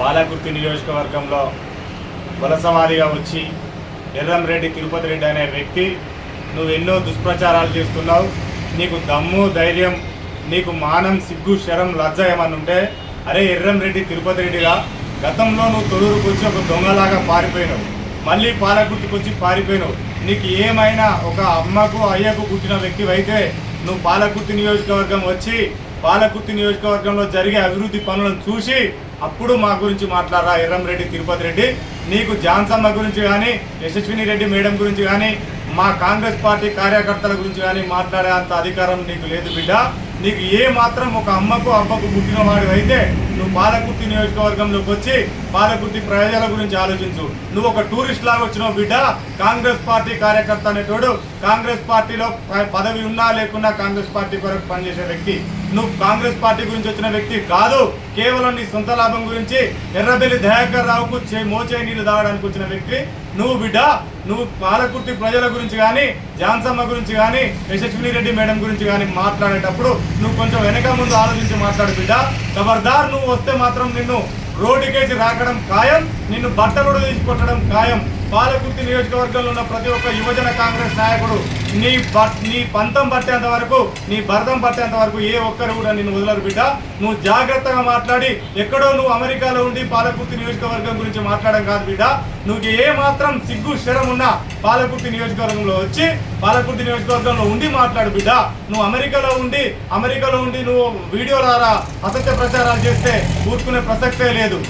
పాలకుర్తి నియోజకవర్గంలో వలసవారిగా వచ్చి ఎర్రంరెడ్డి తిరుపతి రెడ్డి అనే వ్యక్తి నువ్వు ఎన్నో దుష్ప్రచారాలు చేస్తున్నావు. నీకు దమ్ము ధైర్యం నీకు మానం సిగ్గు శరం లజ్జ ఏమనుంటే అరే ఎర్రంరెడ్డి తిరుపతి రెడ్డిగా గతంలో నువ్వు తొలూరుకు వచ్చి ఒక దొంగలాగా పారిపోయినావు. మళ్ళీ పాలకుర్తికి వచ్చి పారిపోయినావు. నీకు ఏమైనా ఒక అమ్మకు అయ్యకు పుట్టిన వ్యక్తి అయితే నువ్వు పాలకుర్తి నియోజకవర్గం వచ్చి పాలకుర్తి నియోజకవర్గంలో జరిగే అభివృద్ధి పనులను చూసి అప్పుడు మా గురించి మాట్లాడరా ఎర్రంరెడ్డి తిరుపతి రెడ్డి. నీకు జాన్సమ్మ గురించి కానీ యశస్విని రెడ్డి మేడం గురించి కానీ మా కాంగ్రెస్ పార్టీ కార్యకర్తల గురించి కానీ మాట్లాడే అంత అధికారం నీకు లేదు బిడ్డ. నీకు ఏ మాత్రం ఒక అమ్మకు అబ్బకు పుట్టిన వాడు అయితే నువ్వు పాలకుర్తి నియోజకవర్గంలోకి వచ్చి పాలకుర్తి ప్రయోజనాల గురించి ఆలోచించు. నువ్వు ఒక టూరిస్ట్ లాగా వచ్చినావు బిడ్డ. కాంగ్రెస్ పార్టీ కార్యకర్త అనేటోడు కాంగ్రెస్ పార్టీలో ప- పదవి ఉన్నా లేకున్నా కాంగ్రెస్ పార్టీ కొరకు పనిచేసే వ్యక్తి. నువ్వు కాంగ్రెస్ పార్టీ గురించి వచ్చిన వ్యక్తి కాదు. కేవలం నీ సొంత లాభం గురించి ఎర్రబెల్లి దయాకర్ రావుకు చే- మోచే నీళ్ళు తాగడానికి వచ్చిన వ్యక్తి. నువ్వు బిడ్డ నువ్వు పాలకుర్తి ప్రజల గురించి కానీ జాన్సమ్మ గురించి కానీ యశస్విని రెడ్డి మేడం గురించి కానీ మాట్లాడేటప్పుడు నువ్వు కొంచెం వెనక ముందు ఆలోచించి మాట్లాడు బిడ్డ. ఖబర్దార్ నువ్వు వస్తే మాత్రం నిన్ను రోడ్డుకేసి రాకడం ఖాయం నిన్ను బట్టలు తీసి కొట్టడం ఖాయం. పాలకుర్తి నియోజకవర్గంలో ఉన్న ప్రతి ఒక్క యువజన కాంగ్రెస్ నాయకుడు నీ నీ పంతం పట్టేంత వరకు నీ భరతం పట్టేంత వరకు ఏ ఒక్కరు కూడా నిన్ను వదలరు బిడ్డ. నువ్వు జాగ్రత్తగా మాట్లాడి ఎక్కడో నువ్వు అమెరికాలో ఉండి పాలకుర్తి నియోజకవర్గం గురించి మాట్లాడడం కాదు బిడ్డ. నువ్వు ఏ మాత్రం సిగ్గు శరం ఉన్నా పాలకుర్తి నియోజకవర్గంలో వచ్చి పాలకుర్తి నియోజకవర్గంలో ఉండి మాట్లాడు బిడ్డ. నువ్వు అమెరికాలో ఉండి అమెరికాలో ఉండి నువ్వు వీడియో ద్వారా అసత్య ప్రచారాలు చేస్తే ఊరుకునే ప్రసక్తే లేదు.